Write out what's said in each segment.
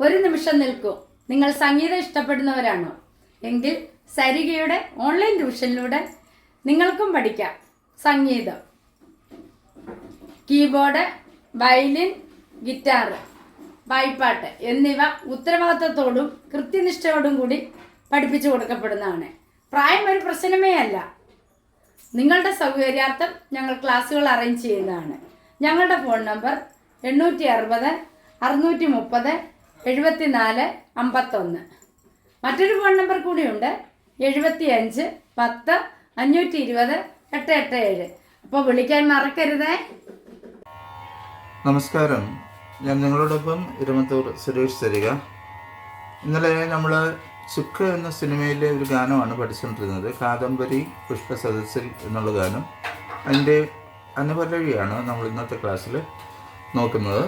ഒരു നിമിഷം നിൽക്കൂ. നിങ്ങൾ സംഗീതം ഇഷ്ടപ്പെടുന്നവരാണോ? എങ്കിൽ സരികയുടെ ഓൺലൈൻ ട്യൂഷനിലൂടെ നിങ്ങൾക്കും പഠിക്കാം. സംഗീതം. കീബോർഡ് വയലിൻ ഗിറ്റാർ വായ്പാട്ട് എന്നിവ ഉത്തരവാദിത്തത്തോടും കൃത്യനിഷ്ഠയോടും കൂടി പഠിപ്പിച്ചു കൊടുക്കപ്പെടുന്നതാണ്. പ്രായം ഒരു പ്രശ്നമേ അല്ല. നിങ്ങളുടെ സൗകര്യാർത്ഥം ഞങ്ങൾ ക്ലാസ്സുകൾ അറേഞ്ച് ചെയ്യുന്നതാണ്. ഞങ്ങളുടെ ഫോൺ നമ്പർ എണ്ണൂറ്റി അറുപത് അറുന്നൂറ്റി മുപ്പത് എഴുപത്തിനാല് അമ്പത്തൊന്ന്. മറ്റൊരു ഫോൺ നമ്പർ കൂടിയുണ്ട്. എഴുപത്തി അഞ്ച് പത്ത് അഞ്ഞൂറ്റി ഇരുപത് എട്ട് എട്ട് ഏഴ് അപ്പോൾ വിളിക്കാൻ മറക്കരുതേ. നമസ്കാരം. ഞാൻ നിങ്ങളോടൊപ്പം ഇരുമത്തൂർ സുരേഷ് സരിക ഇന്നലെ നമ്മൾ ചുക്ക് എന്ന സിനിമയിലെ ഒരു ഗാനമാണ് പഠിച്ചുകൊണ്ടിരുന്നത് കാദംബരി പുഷ്പ സദസ്സിൽ എന്നുള്ള ഗാനം. അതിന്റെ അനുപല്ലവിയാണ് നമ്മൾ ഇന്നത്തെ ക്ലാസ്സിൽ നോക്കുന്നത്.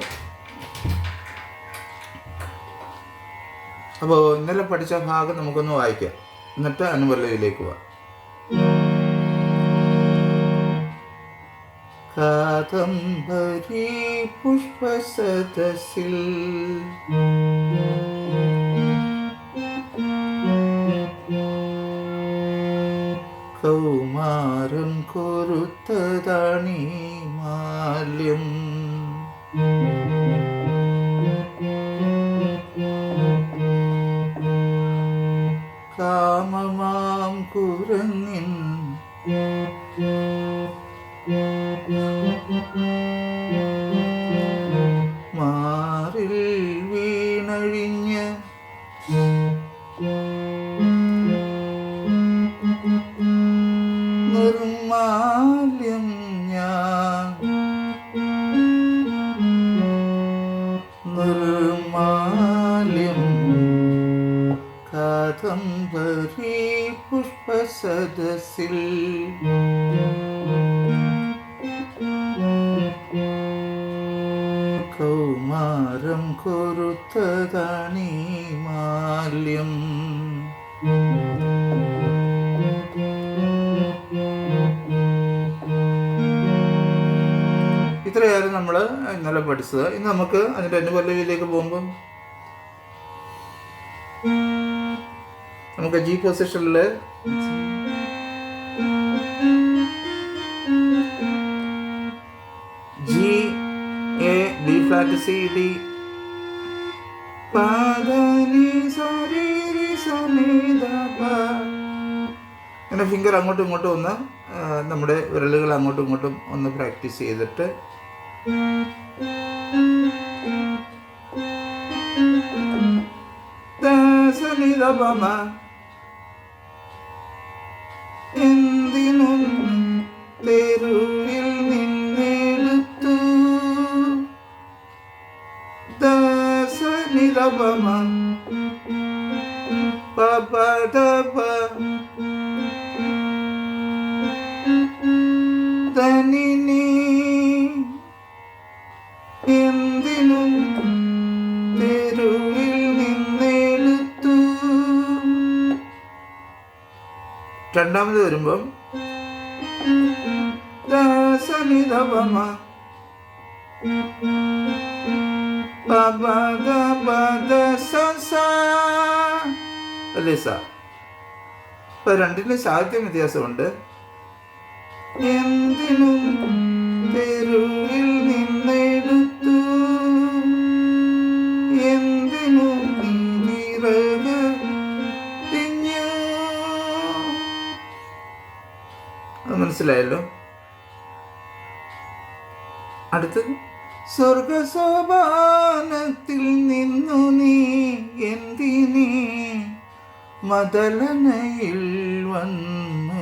അപ്പോൾ ഇന്നലെ പഠിച്ച ഭാഗം നമുക്കൊന്ന് വായിക്കാം. എന്നിട്ട് അനുപല്ലവിയിലേക്ക് പോവാം. കാദംബരി പുഷ്പസദസിൽ കൗമാരം കൊരുത്തതാണീ മാല്യം. നിർമാല്യം ഞാൻ നിർമാല്യം കാദംബരി പുഷ്പസദസ്സിൽ കൗമാരം കൊരുത്തതാണീ പഠിച്ചത് ഇന്ന് നമുക്ക് അതിന്റെ അനുപല്ലവിയിലേക്ക് പോകുമ്പം നമുക്ക് ജി പൊസിഷനിൽ G A D flat C D ഇങ്ങനെ ഫിംഗർ അങ്ങോട്ടും ഇങ്ങോട്ടും ഒന്ന് നമ്മുടെ വിരലുകൾ അങ്ങോട്ടും ഇങ്ങോട്ടും ഒന്ന് പ്രാക്ടീസ് ചെയ്തിട്ട് ദാസനിതപമ എന്തിനും തെരുവിൽ നിന്നെടുത്തു ദാസനിതപമ പപദപ രണ്ടാമത് വരുമ്പം അല്ലേ സ? ഇപ്പൊ രണ്ടിനും സാഹിത്യം വ്യത്യാസമുണ്ട്. എന്തിനും തെരുവിൽ മനസ്സിലായല്ലോ? അടുത്തത്. സ്വർഗസോപാനത്തിൽ നിന്നു നീ എന്തിനീ മതലനയിൽ വന്നു?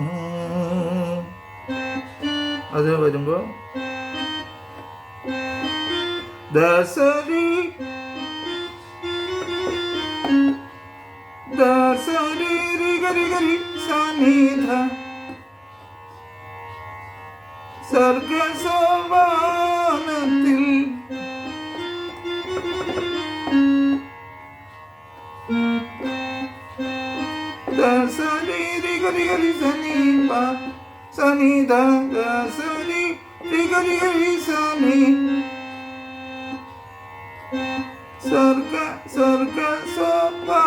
അത് വരുമ്പോ ദസരി ദസരി ഗരി ഗരി സർഗസോപാനത്തിൽ ദസരി ഗരി ഗരി സനീപ സനിധ ദസരി ഗരി ഗരി സനി സ്വർഗ സ്വർഗ സോപാനത്തിൽ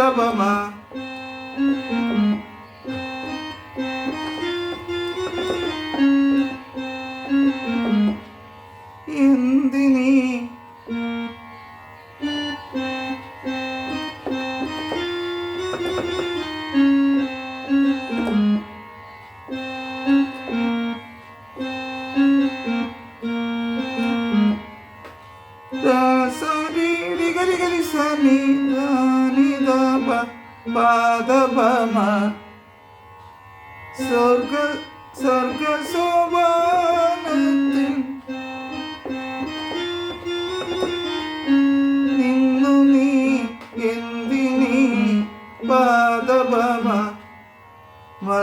Alibabama.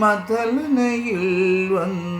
മതലനയിൽ വന്നു പാനി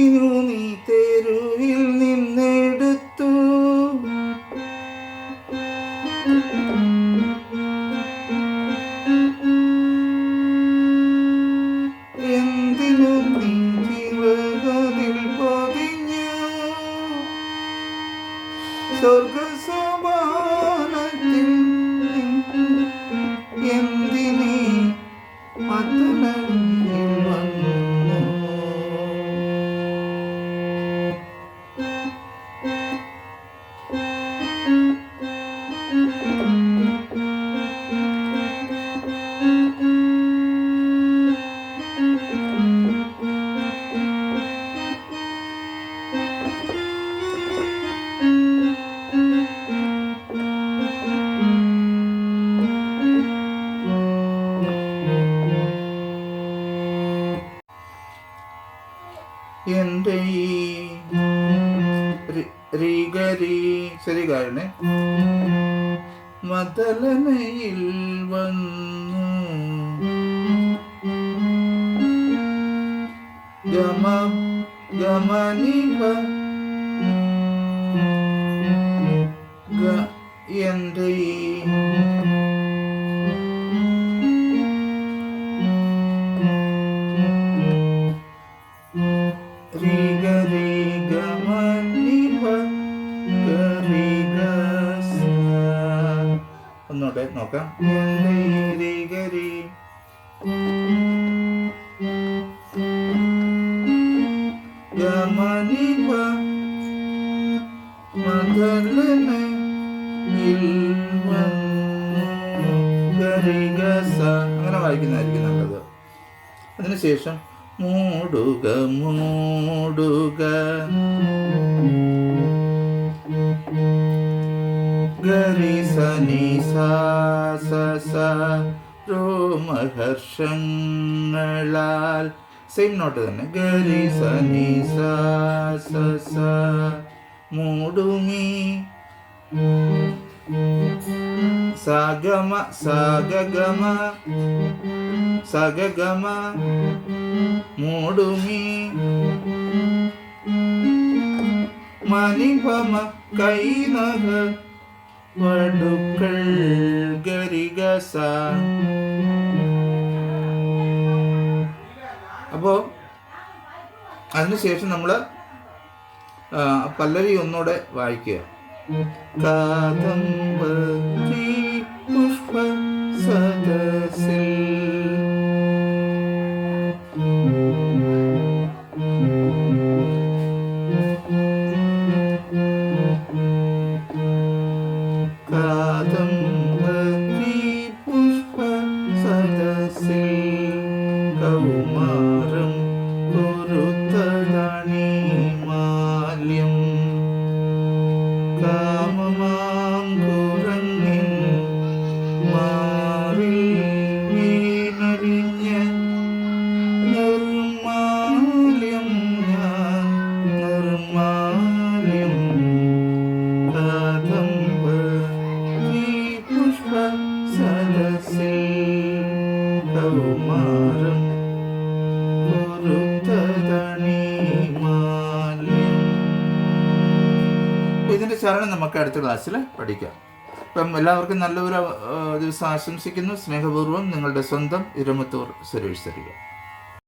എന്തിനു നീ മതലനയിൽ വന്നു ഗമ ഗമനിപ ഗ- ഗരിഗസ അങ്ങനെ വായിക്കുന്നതായിരിക്കും നല്ലത്. അതിനുശേഷം മൂടുക മൂടുക. രോമഹർഷങ്ങളാൽ. സെയിം നോട്ട് തന്നെ. ഗരി സനി സാ മൂടുമീ സഗമ സഗഗമ സഗഗമ മൂടുമി മണിഭമ കൈനക വടുക്കൾ ഗരിഗസ അപ്പോൾ അതിനുശേഷം നമ്മൾ പല്ലവി ഒന്നുകൂടെ വായിക്കുക. ഇതിന്റെ ചരണം നമുക്ക് അടുത്ത ക്ലാസ്സിൽ പഠിക്കാം. അപ്പം എല്ലാവർക്കും നല്ലൊരു ദിവസം ആശംസിക്കുന്നു. സ്നേഹപൂർവം നിങ്ങളുടെ സ്വന്തം ഇരമത്തൂർ സുരേഷ് തരിക